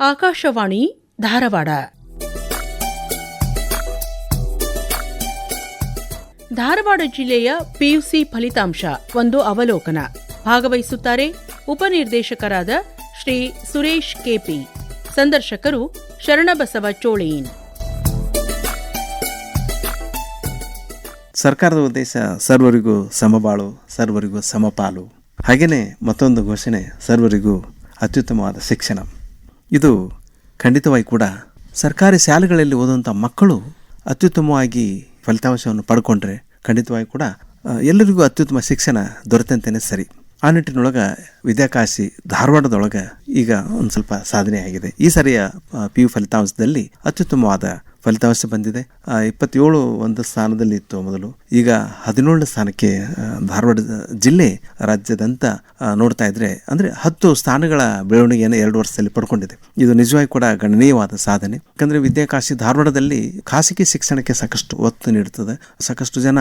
ಆಕಾಶವಾಣಿ ಧಾರವಾಡ. ಧಾರವಾಡ ಜಿಲ್ಲೆಯ ಪಿಯುಸಿ ಫಲಿತಾಂಶ, ಒಂದು ಅವಲೋಕನ. ಭಾಗವಹಿಸುತ್ತಾರೆ ಉಪನಿರ್ದೇಶಕರಾದ ಶ್ರೀ ಸುರೇಶ್ ಕೆಪಿ ಸಂದರ್ಶಕರು ಶರಣಬಸವ ಚೋಳೇನ್. ಸರ್ಕಾರದ ಉದ್ದೇಶ, ಸರ್ವರಿಗೂ ಸಮಬಾಳು, ಸರ್ವರಿಗೂ ಸಮಪಾಲು. ಹಾಗೆಯೇ ಮತ್ತೊಂದು ಘೋಷಣೆ, ಸರ್ವರಿಗೂ ಅತ್ಯುತ್ತಮವಾದ ಶಿಕ್ಷಣ. ಇದು ಖಂಡಿತವಾಗಿ ಕೂಡ ಸರ್ಕಾರಿ ಶಾಲೆಗಳಲ್ಲಿ ಓದುವಂಥ ಮಕ್ಕಳು ಅತ್ಯುತ್ತಮವಾಗಿ ಫಲಿತಾಂಶವನ್ನು ಪಡ್ಕೊಂಡ್ರೆ ಖಂಡಿತವಾಗಿ ಕೂಡ ಎಲ್ಲರಿಗೂ ಅತ್ಯುತ್ತಮ ಶಿಕ್ಷಣ ದೊರೆತಂತೆಯೇ ಸರಿ. ಆ ನಿಟ್ಟಿನೊಳಗೆ ವಿದ್ಯಾಕಾಶಿ ಧಾರವಾಡದೊಳಗೆ ಈಗ ಒಂದು ಸ್ವಲ್ಪ ಸಾಧನೆ ಆಗಿದೆ ಈ ಸರಿಯ ಪಿ ಯು ಫಲಿತಾಂಶದಲ್ಲಿ ಅತ್ಯುತ್ತಮವಾದ ಫಲಿತಾಂಶ ಬಂದಿದೆ. ಇಪ್ಪತ್ತೇಳು ಒಂದು ಸ್ಥಾನದಲ್ಲಿ ಇತ್ತು ಮೊದಲು. ಈಗ ಹದಿನೇಳನೇ ಸ್ಥಾನಕ್ಕೆ ಧಾರವಾಡ ಜಿಲ್ಲೆ ರಾಜ್ಯದಂತ ನೋಡ್ತಾ ಇದ್ರೆ, ಅಂದ್ರೆ ಹತ್ತು ಸ್ಥಾನಗಳ ಬೆಳವಣಿಗೆಯನ್ನು ಎರಡು ವರ್ಷದಲ್ಲಿ ಪಡ್ಕೊಂಡಿದೆ. ಇದು ನಿಜವಾಗಿ ಕೂಡ ಗಣನೀಯವಾದ ಸಾಧನೆ. ಯಾಕಂದ್ರೆ ವಿದ್ಯಾಕಾಶಿ ಧಾರವಾಡದಲ್ಲಿ ಖಾಸಗಿ ಶಿಕ್ಷಣಕ್ಕೆ ಸಾಕಷ್ಟು ಒತ್ತು ನೀಡುತ್ತದೆ. ಸಾಕಷ್ಟು ಜನ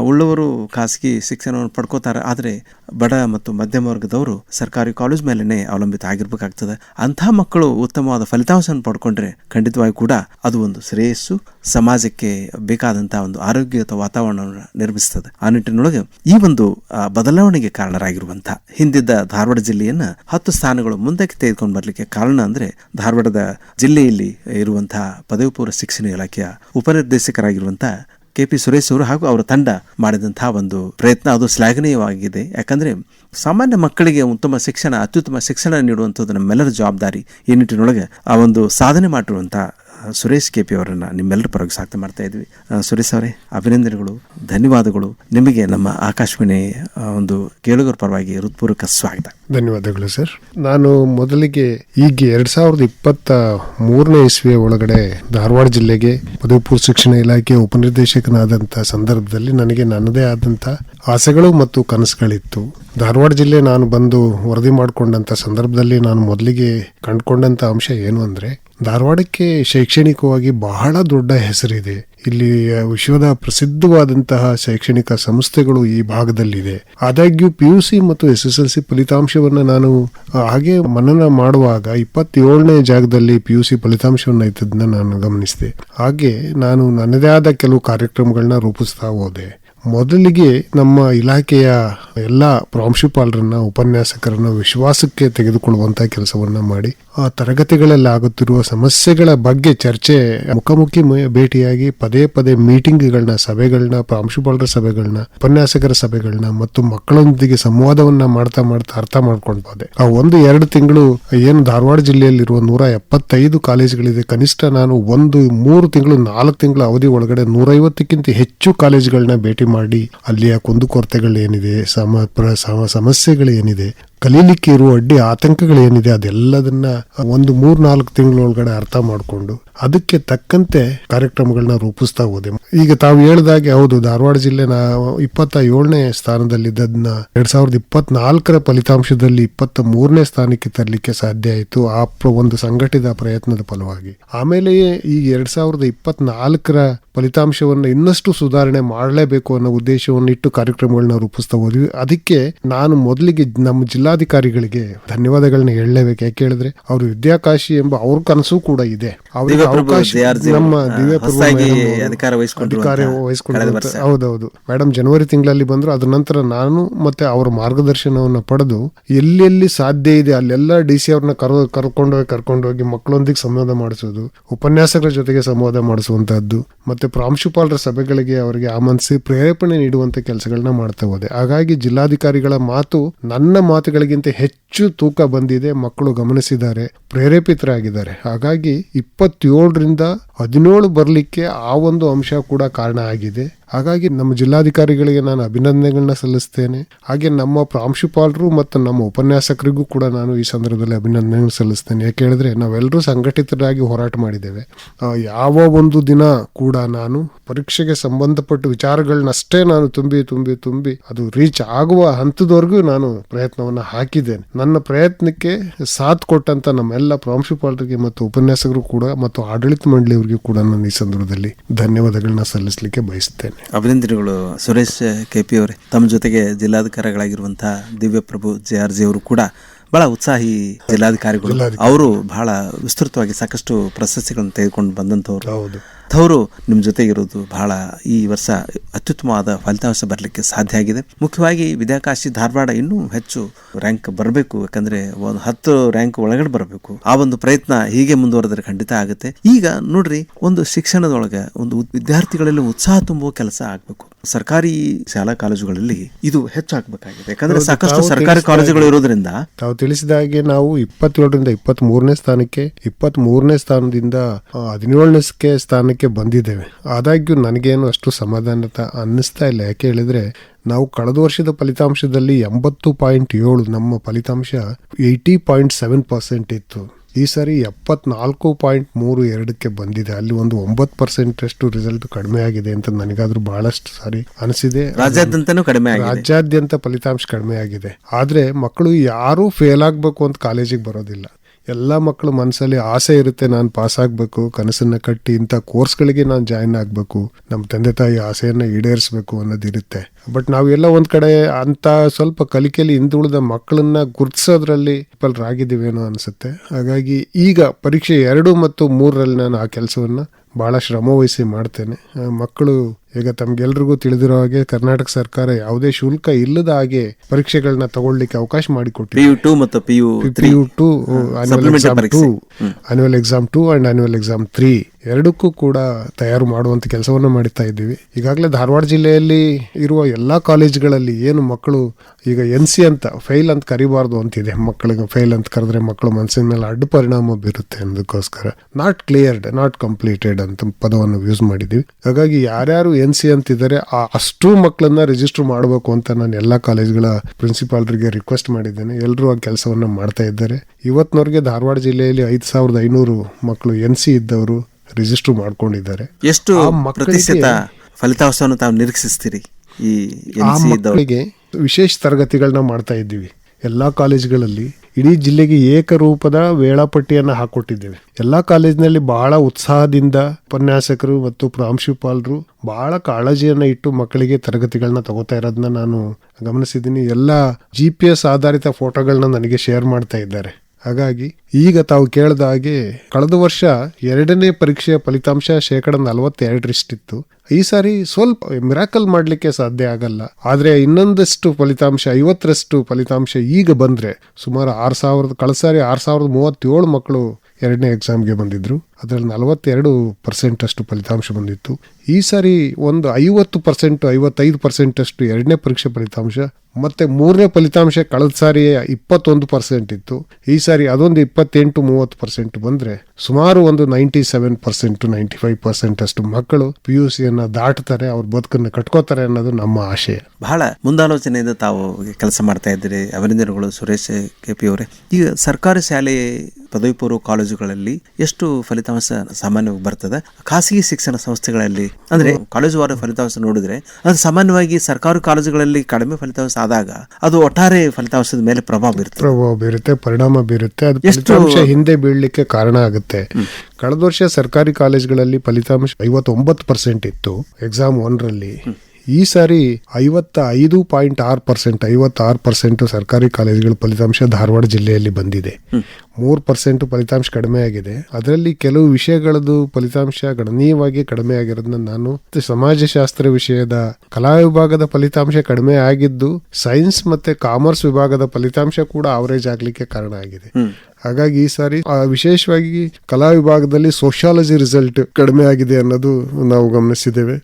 ಉಳ್ಳವರು ಖಾಸಗಿ ಶಿಕ್ಷಣವನ್ನು ಪಡ್ಕೋತಾರೆ. ಆದರೆ ಬಡ ಮತ್ತು ಮಧ್ಯಮ ವರ್ಗದವರು ಸರ್ಕಾರಿ ಕಾಲೇಜ್ ಮೇಲೆನೆ ಅವಲಂಬಿತ ಆಗಿರ್ಬೇಕಾಗ್ತದೆ. ಅಂಥ ಮಕ್ಕಳು ಉತ್ತಮವಾದ ಫಲಿತಾಂಶವನ್ನು ಪಡ್ಕೊಂಡ್ರೆ ಖಂಡಿತವಾಗಿ ಕೂಡ ಅದು ಒಂದು ಶ್ರೇಯಸ್ಸು ಸಮಾಜಕ್ಕೆ ಬೇಕಾದಂತಹ ಒಂದು ಆರೋಗ್ಯಯುತ ವಾತಾವರಣವನ್ನು ನಿರ್ಮಿಸ್ತದೆ. ಆ ನಿಟ್ಟಿನೊಳಗೆ ಈ ಒಂದು ಬದಲಾವಣೆಗೆ ಕಾರಣರಾಗಿರುವಂತಹ ಹಿಂದಿದ್ದ ಧಾರವಾಡ ಜಿಲ್ಲೆಯನ್ನ ಹತ್ತು ಸ್ಥಾನಗಳು ಮುಂದಕ್ಕೆ ತೆಗೆದುಕೊಂಡು ಬರಲಿಕ್ಕೆ ಕಾರಣ ಅಂದ್ರೆ ಧಾರವಾಡದ ಜಿಲ್ಲೆಯಲ್ಲಿ ಇರುವಂತಹ ಪದವಿ ಪೂರ್ವ ಶಿಕ್ಷಣ ಇಲಾಖೆಯ ಉಪನಿರ್ದೇಶಕರಾಗಿರುವಂತಹ ಕೆ ಪಿ ಸುರೇಶ್ ಅವರು ಹಾಗೂ ಅವರ ತಂಡ ಮಾಡಿದಂತಹ ಒಂದು ಪ್ರಯತ್ನ ಅದು ಶ್ಲಾಘನೀಯವಾಗಿದೆ. ಯಾಕಂದ್ರೆ ಸಾಮಾನ್ಯ ಮಕ್ಕಳಿಗೆ ಉತ್ತಮ ಶಿಕ್ಷಣ, ಅತ್ಯುತ್ತಮ ಶಿಕ್ಷಣ ನೀಡುವಂಥದ್ದು ನಮ್ಮೆಲ್ಲರ ಜವಾಬ್ದಾರಿ. ಈ ನಿಟ್ಟಿನೊಳಗೆ ಆ ಒಂದು ಸಾಧನೆ ಮಾಡಿರುವಂತಹ ಸುರೇಶ್ ಕೆ ಪಿ ಅವರನ್ನು ನಿಮ್ಮೆಲ್ಲರ ಪರವಾಗಿ ಸಾಕ್ತ ಮಾಡ್ತಾ ಇದ್ವಿ. ಸುರೇಶ್ ಅವರೇ, ಅಭಿನಂದನೆಗಳು, ಧನ್ಯವಾದಗಳು. ನಿಮಗೆ ನಮ್ಮ ಆಕಾಶವಾಣಿ ಒಂದು ಕೇಳುಗರ ಪರವಾಗಿ ಹೃತ್ಪೂರ್ವಕ ಸ್ವಾಗತ. ಧನ್ಯವಾದಗಳು ಸರ್. ನಾನು ಮೊದಲಿಗೆ ಈಗ ಎರಡ್ ಸಾವಿರದ ಇಪ್ಪತ್ತ ಮೂರನೇ ಇಸ್ವಿಯ ಒಳಗಡೆ ಧಾರವಾಡ ಜಿಲ್ಲೆಗೆ ಪದವಿಪೂರ್ವ ಶಿಕ್ಷಣ ಇಲಾಖೆ ಉಪನಿರ್ದೇಶಕನಾದಂಥ ಸಂದರ್ಭದಲ್ಲಿ ನನಗೆ ನನ್ನದೇ ಆದಂಥ ಆಸೆಗಳು ಮತ್ತು ಕನಸುಗಳಿತ್ತು. ಧಾರವಾಡ ಜಿಲ್ಲೆ ನಾನು ಬಂದು ವರದಿ ಮಾಡಿಕೊಂಡಂಥ ಸಂದರ್ಭದಲ್ಲಿ ನಾನು ಮೊದಲಿಗೆ ಕಂಡುಕೊಂಡಂಥ ಅಂಶ ಏನು ಅಂದ್ರೆ ಧಾರವಾಡಕ್ಕೆ ಶೈಕ್ಷಣಿಕವಾಗಿ ಬಹಳ ದೊಡ್ಡ ಹೆಸರಿದೆ. ಇಲ್ಲಿ ವಿಶ್ವದ ಪ್ರಸಿದ್ಧವಾದಂತಹ ಶೈಕ್ಷಣಿಕ ಸಂಸ್ಥೆಗಳು ಈ ಭಾಗದಲ್ಲಿದೆ. ಆದಾಗ್ಯೂ ಪಿ ಯು ಸಿ ಮತ್ತು ಎಸ್ ಎಸ್ ಎಲ್ ಸಿ ಫಲಿತಾಂಶವನ್ನು ನಾನು ಹಾಗೆ ಮನನ ಮಾಡುವಾಗ ಇಪ್ಪತ್ತೇಳನೇ ಜಾಗದಲ್ಲಿ ಪಿ ಯು ಸಿ ಫಲಿತಾಂಶವನ್ನು ಇದ್ದದನ್ನ ನಾನು ಗಮನಿಸಿದೆ. ಹಾಗೆ ನಾನು ನನ್ನದೇ ಆದ ಕೆಲವು ಕಾರ್ಯಕ್ರಮಗಳನ್ನ ರೂಪಿಸ್ತಾ ಹೋದೆ. ಮೊದಲಿಗೆ ನಮ್ಮ ಇಲಾಖೆಯ ಎಲ್ಲ ಪ್ರಾಂಶುಪಾಲರನ್ನ, ಉಪನ್ಯಾಸಕರನ್ನ ವಿಶ್ವಾಸಕ್ಕೆ ತೆಗೆದುಕೊಳ್ಳುವಂತ ಕೆಲಸವನ್ನ ಮಾಡಿ, ಆ ತರಗತಿಗಳಲ್ಲಿ ಆಗುತ್ತಿರುವ ಸಮಸ್ಯೆಗಳ ಬಗ್ಗೆ ಚರ್ಚೆ, ಮುಖಾಮುಖಿ ಭೇಟಿಯಾಗಿ ಪದೇ ಪದೇ ಮೀಟಿಂಗ್ಗಳನ್ನ, ಸಭೆಗಳನ್ನ, ಪ್ರಾಂಶುಪಾಲರ ಸಭೆಗಳನ್ನ, ಉಪನ್ಯಾಸಕರ ಸಭೆಗಳನ್ನ ಮತ್ತು ಮಕ್ಕಳೊಂದಿಗೆ ಸಂವಾದವನ್ನ ಮಾಡ್ತಾ ಮಾಡ್ತಾ ಅರ್ಥ ಮಾಡ್ಕೊಳ್ಬೋದೆ ಆ ಒಂದು ಎರಡು ತಿಂಗಳು ಏನು ಧಾರವಾಡ ಜಿಲ್ಲೆಯಲ್ಲಿರುವ ನೂರ ಎಪ್ಪತ್ತೈದು ಕಾಲೇಜುಗಳಿದೆ. ಕನಿಷ್ಠ ನಾನು ಒಂದು ಮೂರು ತಿಂಗಳು, ನಾಲ್ಕು ತಿಂಗಳ ಅವಧಿ ಒಳಗಡೆ ನೂರೈವತ್ತಕ್ಕಿಂತ ಹೆಚ್ಚು ಕಾಲೇಜುಗಳನ್ನ ಭೇಟಿ ಮಾಡಿ ಅಲ್ಲಿಯ ಕುಂದುಕೊರತೆಗಳೇನಿದೆ ಸಮ ಪ್ರ- ಸಮ- ಸಮಸ್ಯೆಗಳು ಏನಿದೆ ಕಲೀಲಿಕ್ಕೆ ಇರುವ ಅಡ್ಡಿ ಆತಂಕಗಳು ಏನಿದೆ ಅದೆಲ್ಲದನ್ನ ಒಂದು ಮೂರ್ ನಾಲ್ಕು ತಿಂಗಳ ಒಳಗಡೆ ಅರ್ಥ ಮಾಡಿಕೊಂಡು ಅದಕ್ಕೆ ತಕ್ಕಂತೆ ಕಾರ್ಯಕ್ರಮಗಳನ್ನ ರೂಪಿಸ್ತಾ ಹೋದೆ. ಈಗ ತಾವು ಹೇಳ್ದಾಗೆ ಹೌದು, ಧಾರವಾಡ ಜಿಲ್ಲೆ ನಾ ಇಪ್ಪತ್ತ ಏಳನೇ ಸ್ಥಾನದಲ್ಲಿದ್ದದನ್ನ ಎರಡ್ ಸಾವಿರದ ಇಪ್ಪತ್ನಾಲ್ಕರ ಫಲಿತಾಂಶದಲ್ಲಿ ಇಪ್ಪತ್ತ ಮೂರನೇ ಸ್ಥಾನಕ್ಕೆ ತರಲಿಕ್ಕೆ ಸಾಧ್ಯ ಆಯಿತು. ಆ ಒಂದು ಸಂಘಟಿತ ಪ್ರಯತ್ನದ ಫಲವಾಗಿ. ಆಮೇಲೆಯೇ ಈ ಎರಡ್ ಸಾವಿರದ ಇಪ್ಪತ್ನಾಲ್ಕರ ಫಲಿತಾಂಶವನ್ನು ಇನ್ನಷ್ಟು ಸುಧಾರಣೆ ಮಾಡಲೇಬೇಕು ಅನ್ನೋ ಉದ್ದೇಶವನ್ನು ಇಟ್ಟು ಕಾರ್ಯಕ್ರಮಗಳನ್ನ ರೂಪಿಸ್ತಾ ಹೋದ್ವಿ. ಅದಕ್ಕೆ ನಾನು ಮೊದಲಿಗೆ ನಮ್ಮ ಜಿಲ್ಲಾಧಿಕಾರಿಗಳಿಗೆ ಧನ್ಯವಾದಗಳನ್ನ ಹೇಳಲೇಬೇಕು. ಯಾಕೆ ಹೇಳಿದ್ರೆ ಅವರು ವಿದ್ಯಾಕಾಶಿ ಎಂಬ ಅವ್ರ ಕನಸು ಕೂಡ ಇದೆ. ಅವರಿಗೆ ಅವಕಾಶ ನಮ್ಮ ಹೌದೌದು. ಮೇಡಮ್ ಜನವರಿ ತಿಂಗಳಲ್ಲಿ ಬಂದ್ರು ಅದ್ರ ನಂತರ ನಾನು ಮತ್ತೆ ಅವರ ಮಾರ್ಗದರ್ಶನವನ್ನ ಪಡೆದು ಎಲ್ಲೆಲ್ಲಿ ಸಾಧ್ಯ ಇದೆ ಅಲ್ಲೆಲ್ಲ ಡಿ ಸಿ ಅವ್ರನ್ನ ಕರ್ ಕರ್ಕೊಂಡೋಗಿ ಕರ್ಕೊಂಡೋಗಿ ಮಕ್ಕಳೊಂದಿಗೆ ಸಂವಾದ ಮಾಡಿಸೋದು ಉಪನ್ಯಾಸಕರ ಜೊತೆಗೆ ಸಂವಾದ ಮಾಡಿಸುವಂತಹದ್ದು ಮತ್ತೆ ಪ್ರಾಂಶುಪಾಲರ ಸಭೆಗಳಿಗೆ ಅವರಿಗೆ ಆಮಂತ್ರಿಸಿ ಪ್ರೇರೇಪಣೆ ನೀಡುವಂತ ಕೆಲಸಗಳನ್ನ ಮಾಡ್ತಾ ಹೋದೆ. ಹಾಗಾಗಿ ಜಿಲ್ಲಾಧಿಕಾರಿಗಳ ಮಾತು ನನ್ನ ಮಾತುಗಳಿಗಿಂತ ಹೆಚ್ಚು ತೂಕ ಬಂದಿದೆ ಮಕ್ಕಳು ಗಮನಿಸಿದ್ದಾರೆ. ಪ್ರೇರೇಪಿತರಾಗಿದ್ದಾರೆ. ಹಾಗಾಗಿ ಇಪ್ಪತ್ತೇಳರಿಂದ ಹದಿನೇಳು ಬರಲಿಕ್ಕೆ ಆ ಒಂದು ಅಂಶ ಕೂಡ ಕಾರಣ ಆಗಿದೆ. ಹಾಗಾಗಿ ನಮ್ಮ ಜಿಲ್ಲಾಧಿಕಾರಿಗಳಿಗೆ ನಾನು ಅಭಿನಂದನೆಗಳನ್ನ ಸಲ್ಲಿಸ್ತೇನೆ. ಹಾಗೆ ನಮ್ಮ ಪ್ರಾಂಶುಪಾಲರು ಮತ್ತು ನಮ್ಮ ಉಪನ್ಯಾಸಕರಿಗೂ ಕೂಡ ನಾನು ಈ ಸಂದರ್ಭದಲ್ಲಿ ಅಭಿನಂದನೆ ಸಲ್ಲಿಸ್ತೇನೆ. ಯಾಕೆ ಹೇಳಿದ್ರೆ ನಾವೆಲ್ಲರೂ ಸಂಘಟಿತರಾಗಿ ಹೋರಾಟ ಮಾಡಿದ್ದೇವೆ. ಯಾವ ಒಂದು ದಿನ ಕೂಡ ನಾನು ಪರೀಕ್ಷೆಗೆ ಸಂಬಂಧಪಟ್ಟ ವಿಚಾರಗಳನ್ನಷ್ಟೇ ನಾನು ತುಂಬಿ ತುಂಬಿ ತುಂಬಿ ಅದು ರೀಚ್ ಆಗುವ ಹಂತದವರೆಗೂ ನಾನು ಪ್ರಯತ್ನವನ್ನ ಹಾಕಿದ್ದೇನೆ. ನನ್ನ ಪ್ರಯತ್ನಕ್ಕೆ ಸಾಥ್ ಕೊಟ್ಟಂತ ನಮ್ಮೆಲ್ಲ ಪ್ರಾಂಶುಪಾಲರಿಗೆ ಮತ್ತು ಉಪನ್ಯಾಸಕರು ಕೂಡ ಮತ್ತು ಆಡಳಿತ ಮಂಡಳಿಯವರಿಗೂ ಕೂಡ ನಾನು ಈ ಸಂದರ್ಭದಲ್ಲಿ ಧನ್ಯವಾದಗಳನ್ನ ಸಲ್ಲಿಸಲಿಕ್ಕೆ ಬಯಸುತ್ತೇನೆ ಅಭಿನಂದನೆಗಳು ಸುರೇಶ್ ಕೆ ಪಿ ಅವರೇ. ತಮ್ಮ ಜೊತೆಗೆ ಜಿಲ್ಲಾಧಿಕಾರಿಗಳಾಗಿರುವಂತಹ ದಿವ್ಯಪ್ರಭು ಜೆ ಆರ್ ಜಿ ಅವರು ಕೂಡ ಬಹಳ ಉತ್ಸಾಹಿ ಜಿಲ್ಲಾಧಿಕಾರಿಗಳು. ಅವರು ಬಹಳ ವಿಸ್ತೃತವಾಗಿ ಸಾಕಷ್ಟು ಪ್ರಶಸ್ತಿಗಳನ್ನು ತೆಗೆದುಕೊಂಡು ಬಂದಂತವ್ರು ಅವರು ನಿಮ್ ನಿಮ್ಮ ಜೊತೆಗಿರೋದು ಬಹಳ ಈ ವರ್ಷ ಅತ್ಯುತ್ತಮವಾದ ಫಲಿತಾಂಶ ಬರಲಿಕ್ಕೆ ಸಾಧ್ಯ ಆಗಿದೆ. ಮುಖ್ಯವಾಗಿ ವಿದ್ಯಾಕಾಶಿ ಧಾರವಾಡ ಇನ್ನೂ ಹೆಚ್ಚು ರ್ಯಾಂಕ್ ಬರಬೇಕು ಯಾಕಂದ್ರೆ ಒಂದು ಹತ್ತು ರ್ಯಾಂಕ್ ಒಳಗಡೆ ಬರಬೇಕು. ಆ ಒಂದು ಪ್ರಯತ್ನ ಹೀಗೆ ಮುಂದುವರೆದ್ರೆ ಖಂಡಿತ ಆಗುತ್ತೆ. ಈಗ ನೋಡ್ರಿ ಒಂದು ಶಿಕ್ಷಣದೊಳಗೆ ಒಂದು ವಿದ್ಯಾರ್ಥಿಗಳಲ್ಲಿ ಉತ್ಸಾಹ ತುಂಬುವ ಕೆಲಸ ಆಗಬೇಕು. ಸರ್ಕಾರಿ ಶಾಲಾ ಕಾಲೇಜುಗಳಲ್ಲಿ ಇದು ಹೆಚ್ಚಾಗಬೇಕಾಗಿದೆ. ಯಾಕಂದ್ರೆ ಸಾಕಷ್ಟು ಸರ್ಕಾರಿ ಕಾಲೇಜುಗಳು ಇರೋದ್ರಿಂದ ತಿಳಿಸಿದ ಹಾಗೆ ನಾವು ಇಪ್ಪತ್ತೇಳರಿಂದ ಇಪ್ಪತ್ತ್ ಮೂರನೇ ಸ್ಥಾನಕ್ಕೆ ಇಪ್ಪತ್ತ್ ಮೂರನೇ ಸ್ಥಾನದಿಂದ ಹದಿನೇಳನೇ ಸ್ಥಾನಕ್ಕೆ ಬಂದಿದ್ದೇವೆ. ಆದಾಗ್ಯೂ ನನಗೇನು ಅಷ್ಟು ಸಮಾಧಾನತ ಅನ್ನಿಸ್ತಾ ಇಲ್ಲ. ಯಾಕೆ ಹೇಳಿದ್ರೆ, ನಾವು ಕಳೆದ ವರ್ಷದ ಫಲಿತಾಂಶದಲ್ಲಿ ಎಂಬತ್ತು ಪಾಯಿಂಟ್ ಏಳು ನಮ್ಮ ಫಲಿತಾಂಶ ಏಯ್ಟಿ ಪಾಯಿಂಟ್ ಸೆವೆನ್ ಪರ್ಸೆಂಟ್ ಇತ್ತು. ಈ ಸಾರಿ ಎಪ್ಪತ್ನಾಲ್ಕು ಪಾಯಿಂಟ್ ಮೂರು ಎರಡಕ್ಕೆ ಬಂದಿದೆ. ಅಲ್ಲಿ ಒಂದು ಒಂಬತ್ತು ಪರ್ಸೆಂಟ್ ಅಷ್ಟು ರಿಸಲ್ಟ್ ಕಡಿಮೆ ಆಗಿದೆ ಅಂತ ನನಗಾದ್ರೂ ಬಹಳಷ್ಟು ಸಾರಿ ಅನಿಸಿದೆ. ಕಡಿಮೆ ರಾಜ್ಯಾದ್ಯಂತ ಫಲಿತಾಂಶ ಕಡಿಮೆ ಆಗಿದೆ. ಆದ್ರೆ ಮಕ್ಕಳು ಯಾರೂ ಫೇಲ್ ಆಗ್ಬೇಕು ಅಂತ ಕಾಲೇಜಿಗೆ ಬರೋದಿಲ್ಲ. ಎಲ್ಲ ಮಕ್ಕಳ ಮನಸ್ಸಲ್ಲಿ ಆಸೆ ಇರುತ್ತೆ, ನಾನು ಪಾಸ್ ಆಗಬೇಕು, ಕನಸನ್ನು ಕಟ್ಟಿ ಇಂಥ ಕೋರ್ಸ್ಗಳಿಗೆ ನಾನು ಜಾಯಿನ್ ಆಗಬೇಕು ನಮ್ಮ ತಂದೆ ತಾಯಿ ಆಸೆಯನ್ನು ಈಡೇರಿಸಬೇಕು ಅನ್ನೋದಿರುತ್ತೆ ಬಟ್ ನಾವೆಲ್ಲ ಒಂದು ಕಡೆ ಅಂತ ಸ್ವಲ್ಪ ಕಲಿಕೆಯಲ್ಲಿ ಹಿಂದುಳಿದ ಮಕ್ಕಳನ್ನ ಗುರ್ತಿಸೋದ್ರಲ್ಲಿ ವಿಫಲರಾಗಿದ್ದೀವೇನೋ ಅನಿಸುತ್ತೆ. ಹಾಗಾಗಿ ಈಗ ಪರೀಕ್ಷೆ ಎರಡು ಮತ್ತು ಮೂರರಲ್ಲಿ ನಾನು ಆ ಕೆಲಸವನ್ನ ಬಹಳ ಶ್ರಮವಹಿಸಿ ಮಾಡ್ತೇನೆ. ಮಕ್ಕಳು ಈಗ ತಮ್ಗೆಲ್ರಿಗೂ ತಿಳಿದಿರೋ ಹಾಗೆ ಕರ್ನಾಟಕ ಸರ್ಕಾರ ಯಾವುದೇ ಶುಲ್ಕ ಇಲ್ಲದ ಹಾಗೆ ಪರೀಕ್ಷೆಗಳನ್ನ ತಗೊಳ್ಳಿಕ್ಕೆ ಅವಕಾಶ ಮಾಡಿಕೊಟ್ಟಿದೆ. P U P two annual exam two annual exam two and annual exam three ಎರಡಕ್ಕೂ ಕೂಡ ತಯಾರು ಮಾಡುವಂಥ ಕೆಲಸವನ್ನು ಮಾಡ್ತಾ ಇದ್ದೀವಿ. ಈಗಾಗಲೇ ಧಾರವಾಡ ಜಿಲ್ಲೆಯಲ್ಲಿ ಇರುವ ಎಲ್ಲ ಕಾಲೇಜುಗಳಲ್ಲಿ ಏನು ಮಕ್ಕಳು ಈಗ ಎನ್ ಸಿ ಅಂತ ಫೈಲ್ ಅಂತ ಕರಿಬಾರ್ದು ಅಂತಿದೆ. ಮಕ್ಕಳಿಗೆ ಫೈಲ್ ಅಂತ ಕರೆದ್ರೆ ಮಕ್ಕಳು ಮನಸ್ಸಿನ ಮೇಲೆ ಅಡ್ಡ ಪರಿಣಾಮ ಬೀರುತ್ತೆ ಅನ್ನೋದಕ್ಕೋಸ್ಕರ. ನಾಟ್ ಕ್ಲಿಯರ್ಡ್ ನಾಟ್ ಕಂಪ್ಲೀಟೆಡ್ ಅಂತ ಪದವನ್ನು ಯೂಸ್ ಮಾಡಿದ್ದೀವಿ. ಹಾಗಾಗಿ ಯಾರ್ಯಾರು ಎನ್ ಸಿ ಅಂತಿದ್ದಾರೆ, ಆ ಅಷ್ಟು ಮಕ್ಕಳನ್ನ ರಿಜಿಸ್ಟರ್ ಮಾಡಬೇಕು ಅಂತ ನಾನು ಎಲ್ಲ ಕಾಲೇಜುಗಳ ಪ್ರಿನ್ಸಿಪಾಲ್ರಿಗೆ ರಿಕ್ವೆಸ್ಟ್ ಮಾಡಿದ್ದೇನೆ. ಎಲ್ಲರೂ ಆ ಕೆಲಸವನ್ನು ಮಾಡ್ತಾ ಇದ್ದಾರೆ. ಇವತ್ತಿನವರೆಗೆ ಧಾರವಾಡ ಜಿಲ್ಲೆಯಲ್ಲಿ ಐದು ಸಾವಿರದ ಐನೂರು ಮಕ್ಕಳು ಎನ್ ಸಿ ಇದ್ದವರು. ರಿಜಿಸ್ಟರ್ ಮಾಡ್ಕೊಂಡಿದ್ದಾರೆ. ಎಷ್ಟು ಪ್ರತಿಶತ ಫಲಿತಾಂಶವನ್ನು ತಾವು ನಿರೀಕ್ಷಿಸ್ತೀರಿ ಈ ಆ ಮಕ್ಕಳಿಗೆ ವಿಶೇಷ ತರಗತಿಗಳನ್ನ ಮಾಡ್ತಾ ಇದ್ದೀವಿ. ಎಲ್ಲಾ ಕಾಲೇಜ್ಗಳಲ್ಲಿ ಇಡೀ ಜಿಲ್ಲೆಗೆ ಏಕರೂಪದ ವೇಳಾಪಟ್ಟಿಯನ್ನ ಹಾಕೊಟ್ಟಿದ್ದೇವೆ. ಎಲ್ಲಾ ಕಾಲೇಜಿನಲ್ಲಿ ಬಹಳ ಉತ್ಸಾಹದಿಂದ ಉಪನ್ಯಾಸಕರು ಮತ್ತು ಪ್ರಾಂಶುಪಾಲರು ಬಹಳ ಕಾಳಜಿಯನ್ನ ಇಟ್ಟು ಮಕ್ಕಳಿಗೆ ತರಗತಿಗಳನ್ನ ತಗೋತಾ ಇರೋದನ್ನ ನಾನು ಗಮನಿಸಿದ್ದೀನಿ. ಎಲ್ಲ ಜಿ ಪಿ ಎಸ್ ಆಧಾರಿತ ಫೋಟೋಗಳನ್ನ ನನಗೆ ಶೇರ್ ಮಾಡ್ತಾ ಇದ್ದಾರೆ. ಹಾಗಾಗಿ ಈಗ ತಾವು ಕೇಳಿದ ಹಾಗೆ ಕಳೆದ ವರ್ಷ ಎರಡನೇ ಪರೀಕ್ಷೆಯ ಫಲಿತಾಂಶ ಶೇಕಡ ನಲವತ್ತೆರಡರಷ್ಟಿತ್ತು. ಈ ಸಾರಿ ಸ್ವಲ್ಪ ಮಿರಾಕಲ್ ಮಾಡಲಿಕ್ಕೆ ಸಾಧ್ಯ ಆಗಲ್ಲ. ಆದರೆ ಇನ್ನೊಂದಷ್ಟು ಫಲಿತಾಂಶ, ಐವತ್ತರಷ್ಟು ಫಲಿತಾಂಶ ಈಗ ಬಂದರೆ ಸುಮಾರು ಆರು ಸಾವಿರದ, ಕಳೆದ ಸಾರಿ ಆರು ಸಾವಿರದ ಮೂವತ್ತೇಳು ಮಕ್ಕಳು ಎರಡನೇ ಎಕ್ಸಾಮ್ಗೆ ಬಂದಿದ್ರು. ಅದರಲ್ಲಿ ನಲವತ್ತೆರಡು ಪರ್ಸೆಂಟ್ ಅಷ್ಟು ಫಲಿತಾಂಶ ಬಂದಿತ್ತು. ಈ ಸಾರಿ ಒಂದು ಐವತ್ತು ಪರ್ಸೆಂಟ್ ಐವತ್ತೈದು ಪರ್ಸೆಂಟ್ ಅಷ್ಟು ಎರಡನೇ ಪರೀಕ್ಷೆ ಫಲಿತಾಂಶ, ಮತ್ತೆ ಮೂರನೇ ಫಲಿತಾಂಶ ಕಳೆದ ಸಾರಿ ಇಪ್ಪತ್ತೊಂದು ಪರ್ಸೆಂಟ್ ಇತ್ತು. ಈ ಸಾರಿ ಅದೊಂದು ಇಪ್ಪತ್ತೆಂಟು, ಮೂವತ್ತು ಪರ್ಸೆಂಟ್ ಬಂದ್ರೆ ಸುಮಾರು ಒಂದು ninety seven percent ninety five percent ಅಷ್ಟು ಮಕ್ಕಳು ಪಿ ಯು ಸಿಯನ್ನ ದಾಟ್ತಾರೆ, ಅವ್ರ ಬದುಕನ್ನು ಕಟ್ಕೋತಾರೆ ಅನ್ನೋದು ನಮ್ಮ ಆಶಯ ಬಹಳ ಮುಂದಾಲೋಚನೆಯಿಂದ ತಾವು ಕೆಲಸ ಮಾಡ್ತಾ ಇದ್ದೀರಿ. ಅಭಿನಂದನೆಗಳು ಸುರೇಶ್ ಕೆ ಪಿ ಅವರೇ. ಈಗ ಸರ್ಕಾರಿ ಶಾಲೆ ಪದವಿ ಪೂರ್ವ ಕಾಲೇಜುಗಳಲ್ಲಿ ಎಷ್ಟು ಫಲಿತಾಂಶ ಸಾಮಾನ್ಯವಾಗಿ ಬರ್ತದೆ. ಖಾಸಗಿ ಶಿಕ್ಷಣ ಸಂಸ್ಥೆಗಳಲ್ಲಿ ಅಂದ್ರೆ ಕಾಲೇಜು ವಾರ ಫಲಿತಾಂಶ ನೋಡಿದ್ರೆ ಅದು ಸಾಮಾನ್ಯವಾಗಿ ಸರ್ಕಾರಿ ಕಾಲೇಜುಗಳಲ್ಲಿ ಕಡಿಮೆ ಫಲಿತಾಂಶ ಆದಾಗ ಅದು ಒಟ್ಟಾರೆ ಫಲಿತಾಂಶದ ಮೇಲೆ ಪ್ರಭಾವ ಬೀರುತ್ತೆ. ಪ್ರಭಾವ ಬೀರುತ್ತೆ ಪರಿಣಾಮ ಬೀರುತ್ತೆ ಅದು ಫಲಿತಾಂಶ ಹಿಂದೆ ಬೀಳಲಿಕ್ಕೆ ಕಾರಣ ಆಗುತ್ತೆ. ಕಳೆದ ವರ್ಷ ಸರ್ಕಾರಿ ಕಾಲೇಜುಗಳಲ್ಲಿ ಫಲಿತಾಂಶ ಐವತ್ತೊಂಬತ್ತು ಪರ್ಸೆಂಟ್ ಇತ್ತು ಎಕ್ಸಾಮ್ ಒನ್ರಲ್ಲಿ ಈ ಸಾರಿ ಐವತ್ತ ಐದು ಪಾಯಿಂಟ್ ಆರು ಪರ್ಸೆಂಟ್, ಐವತ್ತಾರು ಪರ್ಸೆಂಟ್ ಸರ್ಕಾರಿ ಕಾಲೇಜುಗಳ ಫಲಿತಾಂಶ ಧಾರವಾಡ ಜಿಲ್ಲೆಯಲ್ಲಿ ಬಂದಿದೆ. ಮೂರು ಪರ್ಸೆಂಟ್ ಫಲಿತಾಂಶ ಕಡಿಮೆ ಆಗಿದೆ. ಅದರಲ್ಲಿ ಕೆಲವು ವಿಷಯಗಳದ್ದು ಫಲಿತಾಂಶ ಗಣನೀಯವಾಗಿ ಕಡಿಮೆ ಆಗಿರೋದನ್ನ ನಾನು ಸಮಾಜಶಾಸ್ತ್ರ ವಿಷಯದ ಕಲಾ ವಿಭಾಗದ ಫಲಿತಾಂಶ ಕಡಿಮೆ ಆಗಿದ್ದು, ಸೈನ್ಸ್ ಮತ್ತೆ ಕಾಮರ್ಸ್ ವಿಭಾಗದ ಫಲಿತಾಂಶ ಕೂಡ ಅವರೇಜ್ ಆಗ್ಲಿಕ್ಕೆ ಕಾರಣ ಆಗಿದೆ. ಹಾಗಾಗಿ ಈ ಸಾರಿ ವಿಶೇಷವಾಗಿ ಕಲಾ ವಿಭಾಗದಲ್ಲಿ ಸೋಷಿಯಾಲಜಿ ರಿಸಲ್ಟ್ ಕಡಿಮೆ ಆಗಿದೆ ಅನ್ನೋದು ನಾವು ಗಮನಿಸಿದ್ದೇವೆ.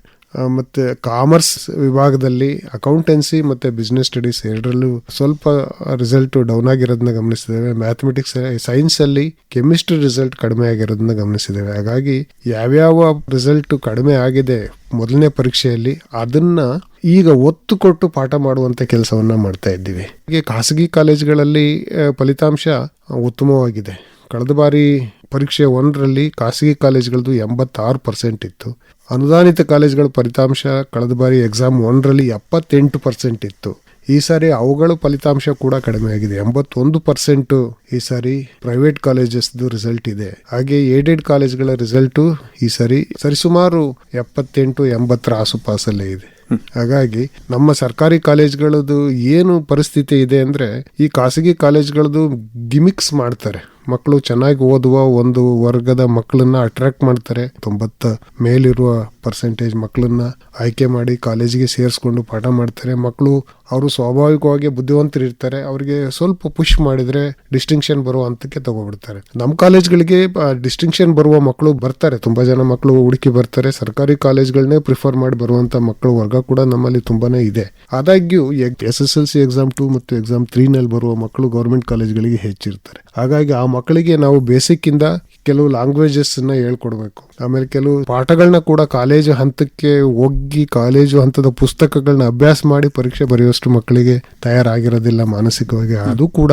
ಮತ್ತೆ ಕಾಮರ್ಸ್ ವಿಭಾಗದಲ್ಲಿ ಅಕೌಂಟೆನ್ಸಿ ಮತ್ತು ಬಿಸ್ನೆಸ್ ಸ್ಟಡೀಸ್ ಎರಡರಲ್ಲೂ ಸ್ವಲ್ಪ ರಿಸಲ್ಟ್ ಡೌನ್ ಆಗಿರೋದನ್ನ ಗಮನಿಸಿದ್ದೇವೆ. ಮ್ಯಾಥಮೆಟಿಕ್ಸ್ ಸೈನ್ಸಲ್ಲಿ ಕೆಮಿಸ್ಟ್ರಿ ರಿಸಲ್ಟ್ ಕಡಿಮೆ ಆಗಿರೋದನ್ನ ಗಮನಿಸಿದ್ದೇವೆ. ಹಾಗಾಗಿ ಯಾವ್ಯಾವ ರಿಸಲ್ಟ್ ಕಡಿಮೆ ಆಗಿದೆ ಮೊದಲನೇ ಪರೀಕ್ಷೆಯಲ್ಲಿ ಅದನ್ನ ಈಗ ಒತ್ತು ಕೊಟ್ಟು ಪಾಠ ಮಾಡುವಂತ ಕೆಲಸವನ್ನ ಮಾಡ್ತಾ ಇದ್ದೀವಿ. ಹೀಗೆ ಖಾಸಗಿ ಕಾಲೇಜ್ಗಳಲ್ಲಿ ಫಲಿತಾಂಶ ಉತ್ತಮವಾಗಿದೆ. ಕಳೆದ ಬಾರಿ ಪರೀಕ್ಷೆ ಒಂದರಲ್ಲಿ ಖಾಸಗಿ ಕಾಲೇಜ್ಗಳದ್ದು ಎಂಬತ್ತಾರು ಪರ್ಸೆಂಟ್ ಇತ್ತು. ಅನುದಾನಿತ ಕಾಲೇಜುಗಳ ಫಲಿತಾಂಶ ಕಳೆದ ಬಾರಿ ಎಕ್ಸಾಮ್ ಒನ್ರಲ್ಲಿ ಎಪ್ಪತ್ತೆಂಟು ಪರ್ಸೆಂಟ್ ಇತ್ತು. ಈ ಸಾರಿ ಅವುಗಳ ಫಲಿತಾಂಶ ಕೂಡ ಕಡಿಮೆ ಆಗಿದೆ. ಎಂಬತ್ತೊಂದು ಪರ್ಸೆಂಟ್ ಈ ಸಾರಿ ಪ್ರೈವೇಟ್ ಕಾಲೇಜಸ್ದು ರಿಸಲ್ಟ್ ಇದೆ. ಹಾಗೆ ಏಡೆಡ್ ಕಾಲೇಜ್ಗಳ ರಿಸಲ್ಟು ಈ ಸಾರಿ ಸರಿಸುಮಾರು ಎಪ್ಪತ್ತೆಂಟು ಎಂಬತ್ತರ ಆಸುಪಾಸಲ್ಲೇ ಇದೆ. ಹಾಗಾಗಿ ನಮ್ಮ ಸರ್ಕಾರಿ ಕಾಲೇಜ್ಗಳದ್ದು ಏನು ಪರಿಸ್ಥಿತಿ ಇದೆ ಅಂದ್ರೆ ಈ ಖಾಸಗಿ ಕಾಲೇಜ್ಗಳದ್ದು ಗಿಮಿಕ್ಸ್ ಮಾಡ್ತಾರೆ. ಮಕ್ಕಳು ಚೆನ್ನಾಗಿ ಓದುವ ಒಂದು ವರ್ಗದ ಮಕ್ಕಳನ್ನ ಅಟ್ರಾಕ್ಟ್ ಮಾಡ್ತಾರೆ. ತೊಂಬತ್ತ ಮೇಲಿರುವ ಪರ್ಸೆಂಟೇಜ್ ಮಕ್ಕಳನ್ನ ಆಯ್ಕೆ ಮಾಡಿ ಕಾಲೇಜಿಗೆ ಸೇರಿಸ್ಕೊಂಡು ಪಾಠ ಮಾಡ್ತಾರೆ. ಮಕ್ಕಳು ಅವರು ಸ್ವಾಭಾವಿಕವಾಗಿ ಬುದ್ಧಿವಂತರಿರ್ತಾರೆ ಅವರಿಗೆ ಸ್ವಲ್ಪ ಪುಷ್ ಮಾಡಿದ್ರೆ ಡಿಸ್ಟಿಂಕ್ಷನ್ ಬರುವ ಹಂತಕ್ಕೆ ತಗೋಬಿಡ್ತಾರೆ. ನಮ್ಮ ಕಾಲೇಜ್ಗಳಿಗೆ ಡಿಸ್ಟಿಂಕ್ಷನ್ ಬರುವ ಮಕ್ಕಳು ಬರ್ತಾರೆ. ತುಂಬಾ ಜನ ಮಕ್ಕಳು ಹುಡುಕಿ ಬರ್ತಾರೆ. ಸರ್ಕಾರಿ ಕಾಲೇಜ್ಗಳನ್ನೇ ಪ್ರಿಫರ್ ಮಾಡಿ ಬರುವಂತ ಮಕ್ಕಳು ವರ್ಗ ಕೂಡ ನಮ್ಮಲ್ಲಿ ತುಂಬಾನೇ ಇದೆ. ಆದಾಗ್ಯೂ S S L C exam two ಮತ್ತು ಎಕ್ಸಾಮ್ ತ್ರೀ ನಲ್ಲಿ ಬರುವ ಮಕ್ಕಳು ಗೌರ್ಮೆಂಟ್ ಕಾಲೇಜ್ಗಳಿಗೆ ಹೆಚ್ಚಿರ್ತಾರೆ. ಹಾಗಾಗಿ ಆ ಮಕ್ಕಳಿಗೆ ನಾವು ಬೇಸಿಕ್ ಇಂದ ಕೆಲವು ಲ್ಯಾಂಗ್ವೇಜಸ್ನ ಹೇಳ್ಕೊಡ್ಬೇಕು. ಆಮೇಲೆ ಕೆಲವು ಪಾಠಗಳನ್ನ ಕೂಡ ಕಾಲೇಜು ಹಂತಕ್ಕೆ ಹೋಗಿ ಕಾಲೇಜು ಹಂತದ ಪುಸ್ತಕಗಳನ್ನ ಅಭ್ಯಾಸ ಮಾಡಿ ಪರೀಕ್ಷೆ ಬರೆಯುವಷ್ಟು ಮಕ್ಕಳಿಗೆ ತಯಾರಾಗಿರೋದಿಲ್ಲ ಮಾನಸಿಕವಾಗಿ. ಅದು ಕೂಡ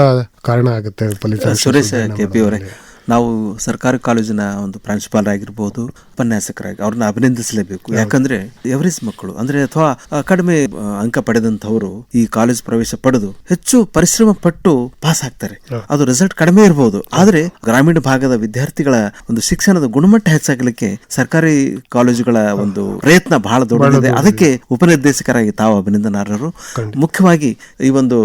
ಕಾರಣ ಆಗುತ್ತೆ ಫಲಿತಾಂಶ ನಾವು ಸರ್ಕಾರಿ ಕಾಲೇಜಿನ ಒಂದು ಪ್ರಾಂಶುಪಾಲರಾಗಿರ್ಬೋದು ಉಪನ್ಯಾಸಕರಾಗಿ ಅವ್ರನ್ನ ಅಭಿನಂದಿಸಲೇಬೇಕು. ಯಾಕಂದ್ರೆ ಎವರೇಜ್ ಮಕ್ಕಳು ಅಂದ್ರೆ ಅಥವಾ ಕಡಿಮೆ ಅಂಕ ಪಡೆದಂತವರು ಈ ಕಾಲೇಜ್ ಪ್ರವೇಶ ಪಡೆದು ಹೆಚ್ಚು ಪರಿಶ್ರಮ ಪಟ್ಟು ಪಾಸ್ ಆಗ್ತಾರೆ. ಅದು ರಿಸಲ್ಟ್ ಕಡಿಮೆ ಇರಬಹುದು ಆದ್ರೆ ಗ್ರಾಮೀಣ ಭಾಗದ ವಿದ್ಯಾರ್ಥಿಗಳ ಒಂದು ಶಿಕ್ಷಣದ ಗುಣಮಟ್ಟ ಹೆಚ್ಚಾಗಲಿಕ್ಕೆ ಸರ್ಕಾರಿ ಕಾಲೇಜುಗಳ ಒಂದು ಪ್ರಯತ್ನ ಬಹಳ ದೊಡ್ಡದಿದೆ. ಅದಕ್ಕೆ ಉಪನಿರ್ದೇಶಕರಾಗಿ ತಾವು ಅಭಿನಂದನಾರರು ಮುಖ್ಯವಾಗಿ ಈ ಒಂದು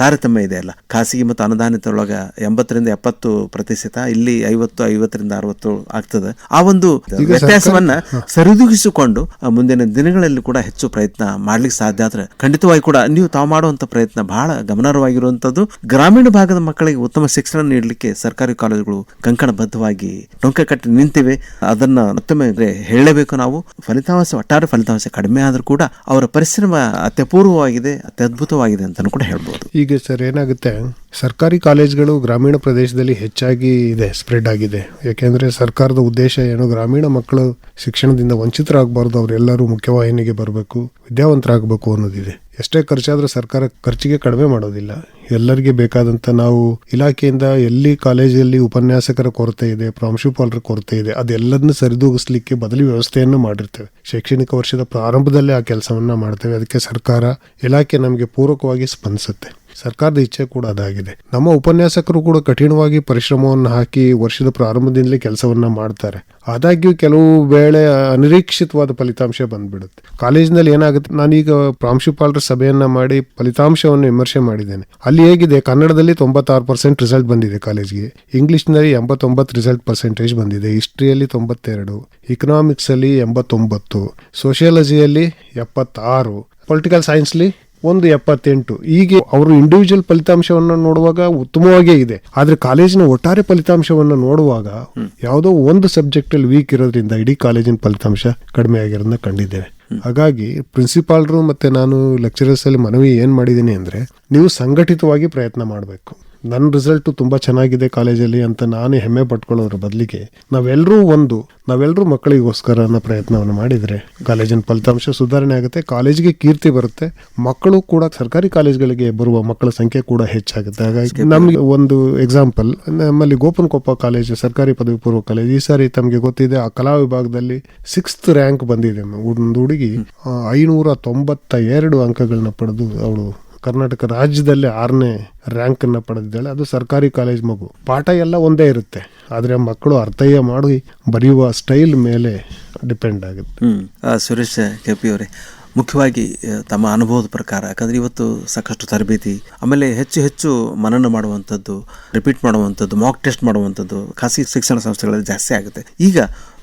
ತಾರತಮ್ಯ ಇದೆ ಅಲ್ಲ. ಖಾಸಗಿ ಮತ್ತು ಅನುದಾನಿತರೊಳಗ ಎಂಬತ್ತರಿಂದ ಎಪ್ಪತ್ತು ಪ್ರತಿಶತ ಇಲ್ಲಿ ಐವತ್ತು ಐವತ್ತರಿಂದ ಅರವತ್ತು ಆಗ್ತದೆ. ಆ ಒಂದು ವ್ಯತ್ಯಾಸವನ್ನ ಸರಿದೂಗಿಸಿಕೊಂಡು ಮುಂದಿನ ದಿನಗಳಲ್ಲಿ ಕೂಡ ಹೆಚ್ಚು ಪ್ರಯತ್ನ ಮಾಡ್ಲಿಕ್ಕೆ ಸಾಧ್ಯ ಆದ್ರೆ ಖಂಡಿತವಾಗಿ ಕೂಡ ನೀವು ತಾವು ಮಾಡುವಂತ ಪ್ರಯತ್ನ ಬಹಳ ಗಮನಾರ್ಹವಾಗಿರುವಂತದ್ದು. ಗ್ರಾಮೀಣ ಭಾಗದ ಮಕ್ಕಳಿಗೆ ಉತ್ತಮ ಶಿಕ್ಷಣ ನೀಡಲಿಕ್ಕೆ ಸರ್ಕಾರಿ ಕಾಲೇಜುಗಳು ಕಂಕಣಬದ್ಧವಾಗಿ ಟೊಂಕ ಕಟ್ಟಿ ನಿಂತಿವೆ. ಅದನ್ನ ಮತ್ತೊಮ್ಮೆ ಹೇಳಲೇಬೇಕು ನಾವು. ಫಲಿತಾಂಶ ಒಟ್ಟಾರೆ ಫಲಿತಾಂಶ ಕಡಿಮೆ ಆದ್ರೂ ಕೂಡ ಅವರ ಪರಿಶ್ರಮ ಅತ್ಯಪೂರ್ವವಾಗಿದೆ ಅತ್ಯದ್ಭುತವಾಗಿದೆ ಅಂತ ಕೂಡ ಹೇಳ್ಬೋದು. ಈಗ ಸರ್ ಏನಾಗುತ್ತೆ? ಸರ್ಕಾರಿ ಕಾಲೇಜ್ಗಳು ಗ್ರಾಮೀಣ ಪ್ರದೇಶದಲ್ಲಿ ಹೆಚ್ಚಾಗಿ ಇದೆ ಸ್ಪ್ರೆಡ್ ಆಗಿದೆ. ಯಾಕೆಂದರೆ ಸರ್ಕಾರದ ಉದ್ದೇಶ ಏನು, ಗ್ರಾಮೀಣ ಮಕ್ಕಳು ಶಿಕ್ಷಣದಿಂದ ವಂಚಿತರಾಗಬಾರ್ದು ಅವರೆಲ್ಲರೂ ಮುಖ್ಯವಾಹಿನಿಗೆ ಬರಬೇಕು, ವಿದ್ಯಾವಂತರಾಗಬೇಕು ಅನ್ನೋದಿದೆ. ಎಷ್ಟೇ ಖರ್ಚಾದರೂ ಸರ್ಕಾರ ಖರ್ಚಿಗೆ ಕಡಿಮೆ ಮಾಡೋದಿಲ್ಲ. ಎಲ್ಲರಿಗೆ ಬೇಕಾದಂಥ ನಾವು ಇಲಾಖೆಯಿಂದ ಎಲ್ಲಿ ಕಾಲೇಜಲ್ಲಿ ಉಪನ್ಯಾಸಕರ ಕೊರತೆ ಇದೆ, ಪ್ರಾಂಶುಪಾಲರ ಕೊರತೆ ಇದೆ, ಅದೆಲ್ಲದನ್ನ ಸರಿದೂಗಿಸ್ಲಿಕ್ಕೆ ಬದಲಿ ವ್ಯವಸ್ಥೆಯನ್ನು ಮಾಡಿರ್ತೇವೆ. ಶೈಕ್ಷಣಿಕ ವರ್ಷದ ಪ್ರಾರಂಭದಲ್ಲೇ ಆ ಕೆಲಸವನ್ನು ಮಾಡ್ತೇವೆ. ಅದಕ್ಕೆ ಸರ್ಕಾರ, ಇಲಾಖೆ ನಮಗೆ ಪೂರಕವಾಗಿ ಸ್ಪಂದಿಸುತ್ತೆ. ಸರ್ಕಾರದ ಇಚ್ಛೆ ಕೂಡ ಅದಾಗಿದೆ. ನಮ್ಮ ಉಪನ್ಯಾಸಕರು ಕೂಡ ಕಠಿಣವಾಗಿ ಪರಿಶ್ರಮವನ್ನು ಹಾಕಿ ವರ್ಷದ ಪ್ರಾರಂಭದಿಂದಲೇ ಕೆಲಸವನ್ನ ಮಾಡ್ತಾರೆ. ಆದಾಗ್ಯೂ ಕೆಲವು ವೇಳೆ ಅನಿರೀಕ್ಷಿತವಾದ ಫಲಿತಾಂಶ ಬಂದ್ಬಿಡುತ್ತೆ. ಕಾಲೇಜಿನಲ್ಲಿ ಏನಾಗುತ್ತೆ, ನಾನೀಗ ಪ್ರಾಂಶುಪಾಲರ ಸಭೆಯನ್ನ ಮಾಡಿ ಫಲಿತಾಂಶವನ್ನು ವಿಮರ್ಶೆ ಮಾಡಿದ್ದೇನೆ. ಅಲ್ಲಿ ಹೇಗಿದೆ, ಕನ್ನಡದಲ್ಲಿ ತೊಂಬತ್ತಾರು ಪರ್ಸೆಂಟ್ ರಿಸಲ್ಟ್ ಬಂದಿದೆ ಕಾಲೇಜ್ಗೆ. ಇಂಗ್ಲಿಷ್ನಲ್ಲಿ ಎಂಬತ್ತೊಂಬತ್ತು ರಿಸಲ್ಟ್ ಪರ್ಸೆಂಟೇಜ್ ಬಂದಿದೆ. ಹಿಸ್ಟ್ರಿಯಲ್ಲಿ ತೊಂಬತ್ತೆರಡು ಇಕನಾಮಿಕ್ಸ್ ಅಲ್ಲಿ ಎಂಬತ್ತೊಂಬತ್ತು ಸೋಷಿಯಾಲಜಿಯಲ್ಲಿ ಎಪ್ಪತ್ತಾರು ಪೊಲಿಟಿಕಲ್ ಸೈನ್ಸ್ಲಿ ಒಂದು ಎಪ್ಪತ್ತೆಂಟು. ಹೀಗೆ ಅವರು ಇಂಡಿವಿಜುವಲ್ ಫಲಿತಾಂಶವನ್ನು ನೋಡುವಾಗ ಉತ್ತಮವಾಗೇ ಇದೆ. ಆದ್ರೆ ಕಾಲೇಜಿನ ಒಟ್ಟಾರೆ ಫಲಿತಾಂಶವನ್ನು ನೋಡುವಾಗ ಯಾವುದೋ ಒಂದು ಸಬ್ಜೆಕ್ಟ್ ಅಲ್ಲಿ ವೀಕ್ ಇರೋದ್ರಿಂದ ಇಡೀ ಕಾಲೇಜಿನ ಫಲಿತಾಂಶ ಕಡಿಮೆ ಆಗಿರೋದನ್ನ ಕಂಡಿದ್ದೇವೆ. ಹಾಗಾಗಿ ಪ್ರಿನ್ಸಿಪಾಲ್ರು ಮತ್ತೆ ನಾನು ಲೆಕ್ಚರರ್ಸ್ ಅಲ್ಲಿ ಮನವಿ ಏನ್ ಮಾಡಿದ್ದೀನಿ ಅಂದ್ರೆ, ನೀವು ಸಂಘಟಿತವಾಗಿ ಪ್ರಯತ್ನ ಮಾಡಬೇಕು. ನನ್ನ ರಿಸಲ್ಟು ತುಂಬ ಚೆನ್ನಾಗಿದೆ ಕಾಲೇಜಲ್ಲಿ ಅಂತ ನಾನೇ ಹೆಮ್ಮೆ ಪಟ್ಕೊಳ್ಳೋದ್ರ ಬದಲಿಗೆ ನಾವೆಲ್ಲರೂ ಒಂದು ನಾವೆಲ್ಲರೂ ಮಕ್ಕಳಿಗೋಸ್ಕರ ಅನ್ನೋ ಪ್ರಯತ್ನವನ್ನು ಮಾಡಿದರೆ ಕಾಲೇಜಿನ ಫಲಿತಾಂಶ ಸುಧಾರಣೆ ಆಗುತ್ತೆ ಕಾಲೇಜಿಗೆ ಕೀರ್ತಿ ಬರುತ್ತೆ ಮಕ್ಕಳು ಕೂಡ ಸರ್ಕಾರಿ ಕಾಲೇಜ್ಗಳಿಗೆ ಬರುವ ಮಕ್ಕಳ ಸಂಖ್ಯೆ ಕೂಡ ಹೆಚ್ಚಾಗುತ್ತೆ. ಹಾಗಾಗಿ ನಮಗೆ ಒಂದು ಎಕ್ಸಾಂಪಲ್ ನಮ್ಮಲ್ಲಿ ಗೋಪನಕೊಪ್ಪ ಕಾಲೇಜ್ ಸರ್ಕಾರಿ ಪದವಿ ಪೂರ್ವ ಕಾಲೇಜ್ ಈ ಸಾರಿ ತಮಗೆ ಗೊತ್ತಿದೆ ಆ ಕಲಾ ವಿಭಾಗದಲ್ಲಿ ಸಿಕ್ಸ್ತ್ ರ್ಯಾಂಕ್ ಬಂದಿದೆ ಒಂದು ಹುಡುಗಿ ಐನೂರ ತೊಂಬತ್ತ ಎರಡು ಅಂಕಗಳನ್ನ ಪಡೆದು ಅವಳು ಕರ್ನಾಟಕ ರಾಜ್ಯದಲ್ಲಿ ಆರನೇ ರ್ಯಾಂಕ್ ಅನ್ನ ಪಡೆದಿದ್ದಾಳೆ. ಅದು ಸರ್ಕಾರಿ ಕಾಲೇಜ್ ಮಗು. ಪಾಠ ಎಲ್ಲ ಒಂದೇ ಇರುತ್ತೆ. ಆದ್ರೆ ಮಕ್ಕಳು ಅರ್ಥಯ್ಯ ಮಾಡಿ ಬರೆಯುವ ಸ್ಟೈಲ್ ಮೇಲೆ ಡಿಪೆಂಡ್ ಆಗುತ್ತೆ. ಸುರೇಶ್ ಕೆ ಅವರೇ ಮುಖ್ಯವಾಗಿ ತಮ್ಮ ಅನುಭವದ ಪ್ರಕಾರ, ಯಾಕಂದ್ರೆ ಇವತ್ತು ಸಾಕಷ್ಟು ತರಬೇತಿ, ಆಮೇಲೆ ಹೆಚ್ಚು ಹೆಚ್ಚು ಮನನ ಮಾಡುವಂಥದ್ದು ರಿಪೀಟ್ ಮಾಡುವಂಥದ್ದು ಮಾಕ್ ಟೆಸ್ಟ್ ಮಾಡುವಂಥದ್ದು, ಖಾಸಗಿ ಶಿಕ್ಷಣ ಸಂಸ್ಥೆಗಳಲ್ಲಿ ಜಾಸ್ತಿ ಆಗುತ್ತೆ. ಈಗ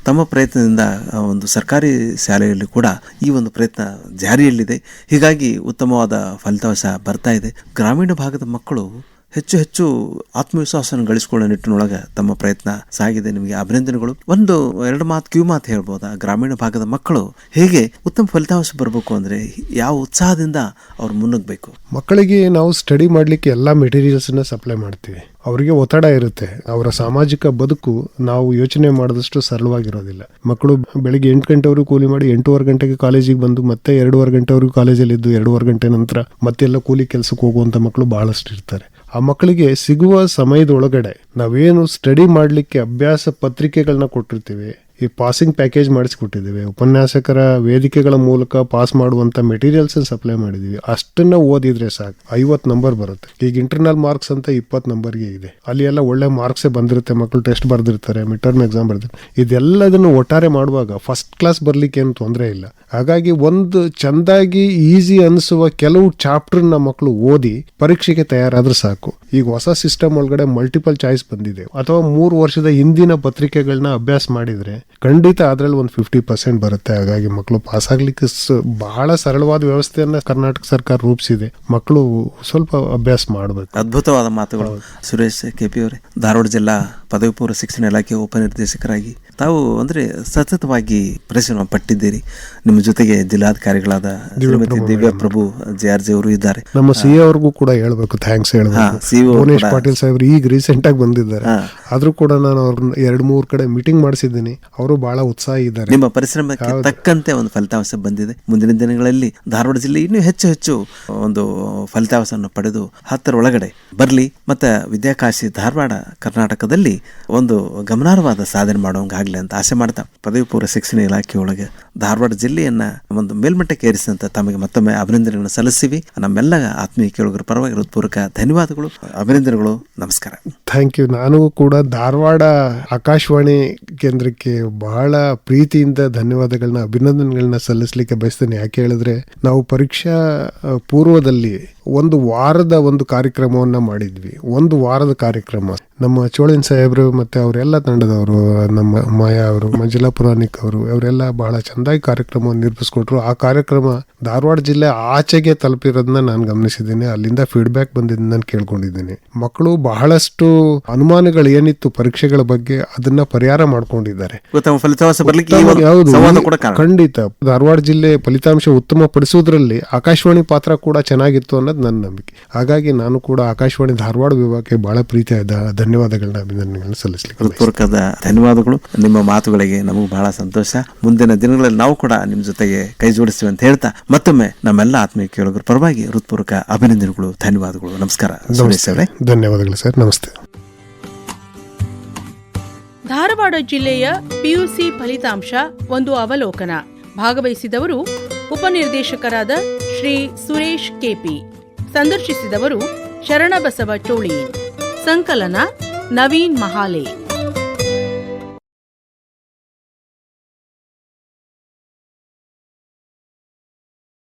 ತಮ್ಮ ಪ್ರಯತ್ನದಿಂದ ಒಂದು ಸರ್ಕಾರಿ ಶಾಲೆಯಲ್ಲಿ ಕೂಡ ಈ ಒಂದು ಪ್ರಯತ್ನ ಜಾರಿಯಲ್ಲಿದೆ. ಹೀಗಾಗಿ ಉತ್ತಮವಾದ ಫಲಿತಾಂಶ ಬರ್ತಾ ಇದೆ. ಗ್ರಾಮೀಣ ಭಾಗದ ಮಕ್ಕಳು ಹೆಚ್ಚು ಹೆಚ್ಚು ಆತ್ಮವಿಶ್ವಾಸವನ್ನು ಗಳಿಸಿಕೊಳ್ಳೋ ನಿಟ್ಟಿನೊಳಗೆ ತಮ್ಮ ಪ್ರಯತ್ನ ಸಾಗಿದೆ ನಿಮಗೆ ಅಭಿನಂದನೆಗಳು. ಒಂದು, ಎರಡು ಮಾತು, ಕ್ಯೂ ಮಾತು ಹೇಳ್ಬೋದಾ? ಗ್ರಾಮೀಣ ಭಾಗದ ಮಕ್ಕಳು ಹೇಗೆ ಉತ್ತಮ ಫಲಿತಾಂಶ ಬರಬೇಕು ಅಂದ್ರೆ ಯಾವ ಉತ್ಸಾಹದಿಂದ ಅವ್ರು ಮುನ್ನುಗ್ಬೇಕು ಮಕ್ಕಳಿಗೆ ನಾವು ಸ್ಟಡಿ ಮಾಡ್ಲಿಕ್ಕೆ ಎಲ್ಲಾ ಮೆಟೀರಿಯಲ್ಸ್ನ ಸಪ್ಲೈ ಮಾಡ್ತೀವಿ. ಅವರಿಗೆ ಒತ್ತಡ ಇರುತ್ತೆ. ಅವರ ಸಾಮಾಜಿಕ ಬದುಕು ನಾವು ಯೋಚನೆ ಮಾಡಿದಷ್ಟು ಸರಳವಾಗಿರೋದಿಲ್ಲ. ಮಕ್ಕಳು ಬೆಳಿಗ್ಗೆ ಎಂಟು ಗಂಟೆವರೆಗೂ ಕೂಲಿ ಮಾಡಿ ಎಂಟೂವರೆ ಗಂಟೆಗೆ ಕಾಲೇಜಿಗೆ ಬಂದು ಮತ್ತೆ ಎರಡೂವರೆ ಗಂಟೆವರೆಗೂ ಕಾಲೇಜಲ್ಲಿ ಇದ್ದು ಎರಡೂವರೆ ಗಂಟೆ ನಂತರ ಮತ್ತೆಲ್ಲ ಕೂಲಿ ಕೆಲಸಕ್ಕೆ ಹೋಗುವಂಥ ಮಕ್ಕಳು ಬಹಳಷ್ಟು ಇರ್ತಾರೆ ಆ ಮಕ್ಕಳಿಗೆ ಸಿಗುವ ಸಮಯದೊಳಗಡೆ ನಾವೇನು ಸ್ಟಡಿ ಮಾಡಲಿಕ್ಕೆ ಅಭ್ಯಾಸ ಪತ್ರಿಕೆಗಳನ್ನ ಕೊಟ್ಟಿರ್ತೀವಿ ಈ ಪಾಸಿಂಗ್ ಪ್ಯಾಕೇಜ್ ಮಾಡಿಸ್ಕೊಟ್ಟಿದ್ದೀವಿ. ಉಪನ್ಯಾಸಕರ ವೇದಿಕೆಗಳ ಮೂಲಕ ಪಾಸ್ ಮಾಡುವಂಥ ಮೆಟೀರಿಯಲ್ಸ್ ಸಪ್ಲೈ ಮಾಡಿದ್ದೀವಿ. ಅಷ್ಟನ್ನು ಓದಿದ್ರೆ ಸಾಕು. ಐವತ್ತು ನಂಬರ್ ಬರುತ್ತೆ. ಈಗ ಇಂಟರ್ನಲ್ ಮಾರ್ಕ್ಸ್ ಅಂತ ಇಪ್ಪತ್ತು ನಂಬರ್ಗೆ ಇದೆ. ಅಲ್ಲಿ ಎಲ್ಲ ಒಳ್ಳೆ ಮಾರ್ಕ್ಸೇ ಬಂದಿರುತ್ತೆ. ಮಕ್ಕಳು ಟೆಸ್ಟ್ ಬರೆದಿರ್ತಾರೆ ಮಿಡ್ ಟರ್ಮ್ ಎಕ್ಸಾಮ್ ಬರ್ದಿರ್ತಾರೆ. ಇದೆಲ್ಲದನ್ನು ಒಟ್ಟಾರೆ ಮಾಡುವಾಗ ಫಸ್ಟ್ ಕ್ಲಾಸ್ ಬರಲಿಕ್ಕೆ ಏನು ತೊಂದರೆ ಇಲ್ಲ. ಹಾಗಾಗಿ ಒಂದು ಚೆಂದಾಗಿ ಈಸಿ ಅನಿಸುವ ಕೆಲವು ಚಾಪ್ಟರ್ನ ಮಕ್ಕಳು ಓದಿ ಪರೀಕ್ಷೆಗೆ ತಯಾರಾದ್ರೆ ಸಾಕು. ಈಗ ಹೊಸ ಸಿಸ್ಟಮ್ ಒಳಗಡೆ ಮಲ್ಟಿಪಲ್ ಚಾಯ್ಸ್ ಬಂದಿದೆ. ಅಥವಾ ಮೂರು ವರ್ಷದ ಹಿಂದಿನ ಪತ್ರಿಕೆಗಳನ್ನ ಅಭ್ಯಾಸ ಮಾಡಿದ್ರೆ ಖಂಡಿತ ಅದ್ರಲ್ಲಿ ಒಂದು ಫಿಫ್ಟಿ ಪರ್ಸೆಂಟ್ ಬರುತ್ತೆ. ಹಾಗಾಗಿ ಮಕ್ಕಳು ಪಾಸ್ ಆಗ್ಲಿಕ್ಕೆ ಬಹಳ ಸರಳವಾದ ವ್ಯವಸ್ಥೆಯನ್ನ ಕರ್ನಾಟಕ ಸರ್ಕಾರ ರೂಪಿಸಿದೆ. ಮಕ್ಕಳು ಸ್ವಲ್ಪ ಅಭ್ಯಾಸ ಮಾಡಬೇಕು. ಅದ್ಭುತವಾದ ಮಾತುಗಳು. ಸುರೇಶ್ ಕೆಪಿ ಅವರೇ. ಧಾರವಾಡ ಜಿಲ್ಲಾ ಪದವಿ ಪೂರ್ವ ಶಿಕ್ಷಣ ಇಲಾಖೆ ಉಪನಿರ್ದೇಶಕರಾಗಿ ತಾವು ಅಂದ್ರೆ ಸತತವಾಗಿ ಪರಿಶ್ರಮ ಪಟ್ಟಿದ್ದೀರಿ. ನಿಮ್ಮ ಜೊತೆಗೆ ಜಿಲ್ಲಾಧಿಕಾರಿಗಳಾದ Shrimati Divya Prabhu J R G ಅವರು ಇದ್ದಾರೆ. ನಮ್ಮ ಸಿ ಅವ್ರಿಗೂ ಕೂಡ ಹೇಳ್ಬೇಕು ಥ್ಯಾಂಕ್ಸ್ ಹೇಳ್ಬೇಕು. ಭುವನೇಶ್ ಕೂಡ- ಪಾಟೀಲ್ ಸಾಹೇಬ್ರು ಈಗ ರೀಸೆಂಟ್ ಆಗಿ ಬಂದಿದ್ದಾರೆ. ಆದ್ರೂ ಕೂಡ ನಾನು ಅವ್ರನ್ನ ಎರಡ್ ಮೂರ್ ಕಡೆ ಮೀಟಿಂಗ್ ಮಾಡಿಸಿದ್ದೀನಿ. ಅವರು ಬಹಳ ಉತ್ಸಾಹ ಇದ್ದಾರೆ. ನಿಮ್ಮ ಪರಿಶ್ರಮಕ್ಕೆ ತಕ್ಕಂತೆ ಒಂದು ಫಲಿತಾಂಶ ಬಂದಿದೆ. ಮುಂದಿನ ದಿನಗಳಲ್ಲಿ ಧಾರವಾಡ ಜಿಲ್ಲೆ ಇನ್ನೂ ಹೆಚ್ಚು ಹೆಚ್ಚು ಒಂದು ಫಲಿತಾಂಶವನ್ನು ಪಡೆದು ಹತ್ತರ ಒಳಗಡೆ ಬರಲಿ. ಮತ್ತೆ ವಿದ್ಯಾಕಾಶಿ ಧಾರವಾಡ ಕರ್ನಾಟಕದಲ್ಲಿ ಒಂದು ಗಮನಾರ್ಹವಾದ ಸಾಧನೆ ಮಾಡುವಂಗಾಗಲಿ ಅಂತ ಆಸೆ ಮಾಡ್ತಾ ಪದವಿ ಪೂರ್ವ ಶಿಕ್ಷಣ ಇಲಾಖೆಯೊಳಗೆ ಧಾರವಾಡ ಜಿಲ್ಲೆಯನ್ನ ಒಂದು ಮೇಲ್ಮಟ್ಟಕ್ಕೆ ಏರಿಸಿದಂತ ತಮಗೆ ಮತ್ತೊಮ್ಮೆ ಅಭಿನಂದನೆಗಳನ್ನು ಸಲ್ಲಿಸಿವಿ ನಮ್ಮೆಲ್ಲ ಆತ್ಮೀಯ ಕೇಳುಗರ ಪರವಾಗಿ ಹೃತ್ಪೂರ್ವಕ ಧನ್ಯವಾದಗಳು. ಅಭಿನಂದನೆಗಳು. ನಮಸ್ಕಾರ. ಥ್ಯಾಂಕ್ ಯು ನಾನು ಕೂಡ ಧಾರವಾಡ ಆಕಾಶವಾಣಿ ಕೇಂದ್ರಕ್ಕೆ ಬಹಳ ಪ್ರೀತಿಯಿಂದ ಧನ್ಯವಾದಗಳನ್ನ, ಅಭಿನಂದನೆಗಳನ್ನ ಸಲ್ಲಿಸಲಿಕ್ಕೆ ಬಯಸ್ತೇನೆ. ಯಾಕೆ ಹೇಳಿದ್ರೆ ನಾವು ಪರೀಕ್ಷಾ ಪೂರ್ವದಲ್ಲಿ ಒಂದು ವಾರದ ಒಂದು ಕಾರ್ಯಕ್ರಮವನ್ನ ಮಾಡಿದ್ವಿ. ಒಂದು ವಾರದ ಕಾರ್ಯಕ್ರಮ. ನಮ್ಮ ಚೋಳಿನ್ ಸಾಹೇಬ್ರು ಮತ್ತೆ ಅವರೆಲ್ಲ ತಂಡದವರು, ನಮ್ಮ ಮಾಯಾ ಅವರು ಮಂಜುಲಾ ಪುರಾಣಿಕ್ ಅವರು ಇವರೆಲ್ಲ ಬಹಳ ಚೆಂದಾಗಿ ಕಾರ್ಯಕ್ರಮವನ್ನು ನಿರ್ಮಿಸಿಕೊಟ್ರು ಆ ಕಾರ್ಯಕ್ರಮ ಧಾರವಾಡ ಜಿಲ್ಲೆ ಆಚೆಗೆ ತಲುಪಿರೋದನ್ನ ನಾನು ಗಮನಿಸಿದ್ದೀನಿ. ಅಲ್ಲಿಂದ ಫೀಡ್ಬ್ಯಾಕ್ ಬಂದಿದ್ದು ನಾನು ಕೇಳ್ಕೊಂಡಿದ್ದೀನಿ. ಮಕ್ಕಳು ಬಹಳಷ್ಟು ಅನುಮಾನಗಳು ಏನಿತ್ತು ಪರೀಕ್ಷೆಗಳ ಬಗ್ಗೆ ಅದನ್ನ ಪರಿಹಾರ ಮಾಡ್ಕೊಂಡಿದ್ದಾರೆ. ಖಂಡಿತ ಧಾರವಾಡ ಜಿಲ್ಲೆ ಫಲಿತಾಂಶ ಉತ್ತಮ ಪಡಿಸೋದ್ರಲ್ಲಿ ಆಕಾಶವಾಣಿ ಪಾತ್ರ ಕೂಡ ಚೆನ್ನಾಗಿತ್ತು ಅನ್ನೋದು ನನ್ನ ನಂಬಿಕೆ. ಹಾಗಾಗಿ ನಾನು ಕೂಡ ಆಕಾಶವಾಣಿ ಧಾರವಾಡ ವಿಭಾಗಕ್ಕೆ ಬಹಳ ಪ್ರೀತಿಯಾದ ಧನ್ಯವಾದಗಳನ್ನ ಅಭಿನಂದನೆಗಳನ್ನ ಸಲ್ಲಿಸಲಿಕ್ಕೆ. ಧನ್ಯವಾದಗಳು. ನಿಮ್ಮ ಮಾತುಗಳಿಗೆ ನಮಗೂ ಬಹಳ ಸಂತೋಷ. ಮುಂದಿನ ದಿನಗಳಲ್ಲಿ ನಾವು ಕೂಡ ನಿಮ್ಮ ಜೊತೆಗೆ ಕೈ ಜೋಡಿಸ್ತೀವಿ ಅಂತ ಹೇಳ್ತಾ ಮತ್ತೊಮ್ಮೆ ನಮ್ಮೆಲ್ಲ ಆತ್ಮೀಯ ಕೇಳುಗರ ಪರವಾಗಿ ಹೃತ್ಪೂರ್ವಕ ಅಭಿನಂದನೆಗಳು ಧನ್ಯವಾದಗಳು. ನಮಸ್ಕಾರ. ಧನ್ಯವಾದಗಳು ಸರ್. ನಮಸ್ತೆ. ಧಾರವಾಡ ಜಿಲ್ಲೆಯ ಪಿಯುಸಿ ಫಲಿತಾಂಶ ಒಂದು ಅವಲೋಕನ ಭಾಗವಹಿಸಿದವರು ಉಪನಿರ್ದೇಶಕರಾದ ಶ್ರೀ ಸುರೇಶ್ ಕೆಪಿ ಸಂದರ್ಶಿಸಿದವರು ಶರಣಬಸವ ಚೋಳಿ. ಸಂಕಲನ ನವೀನ್ ಮಹಾಲೆ.